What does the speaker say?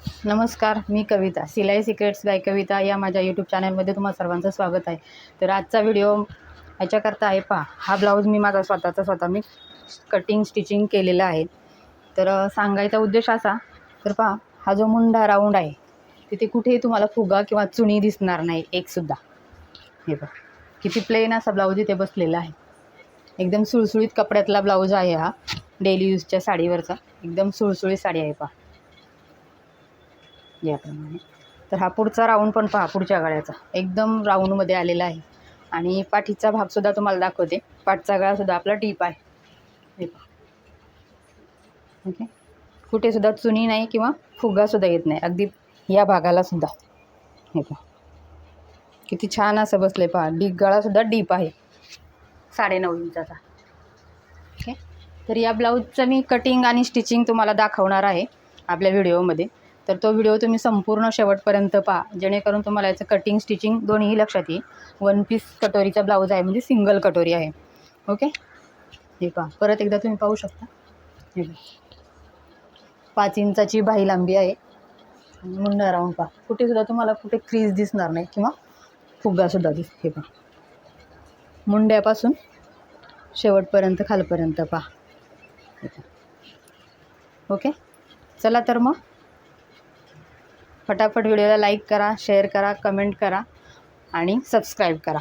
नमस्कार मी कविता. सिलाई secrets bye कविता या माझ्या यूट्यूब चॅनलमध्ये तुम्हा सर्वांचं स्वागत आहे. तर आजचा व्हिडिओ ह्याच्याकरता आहे पहा हा ब्लाऊज मी माझा स्वतःचा स्वतः मी कटिंग स्टिचिंग केलेला आहे. तर सांगायचा उद्देश असा तर पहा हा जो मुंडा राऊंड आहे तिथे कुठेही तुम्हाला फुगा किंवा चुणी दिसणार नाही एकसुद्धा हे बघ किती प्लेन असा ब्लाऊज इथे बसलेला आहे. एकदम सुळसुळीत कपड्यातला ब्लाऊज आहे हा डेली यूजच्या साडीवरचा. एकदम सुळसुळीत साडी आहे पहा. याप्रमाणे. तर हा पुढचा राऊंड पण पहा पुढच्या गळ्याचा एकदम राऊंडमध्ये आलेला आहे. आणि पाठीचा भागसुद्धा तुम्हाला दाखवते. पाठचा गळासुद्धा आपला डीप आहे. हे पहा. ओके कुठेसुद्धा चुनी नाही किंवा फुगासुद्धा येत नाही. अगदी या भागालासुद्धा हे पहा. किती छान असं बसलं आहे पहा डी गळासुद्धा डीप आहे. साडेनऊ इंचाचा. ओके तर या ब्लाऊजचं मी कटिंग आणि स्टिचिंग तुम्हाला दाखवणार आहे आपल्या व्हिडिओमध्ये तर तो व्हिडिओ तुम्ही संपूर्ण शेवटपर्यंत पहा. जेणेकरून तुम्हाला याचं कटिंग स्टिचिंग दोन्हीही लक्षात येईल. वन पीस कटोरीचा ब्लाऊज आहे म्हणजे सिंगल कटोरी आहे. ओके हे पहा. परत एकदा तुम्ही पाहू शकता. हे पाच इंचाची बाही लांबी आहे. मुंडा राऊंड पहा. कुठेसुद्धा तुम्हाला कुठे क्रीज दिसणार नाही किंवा फुगासुद्धा दिस हे पहा. मुंड्यापासून शेवटपर्यंत खालपर्यंत पहा. ओके चला तर मग. फटाफट व्हिडिओला लाईक करा शेअर करा कमेंट करा आणि सबस्क्राईब करा.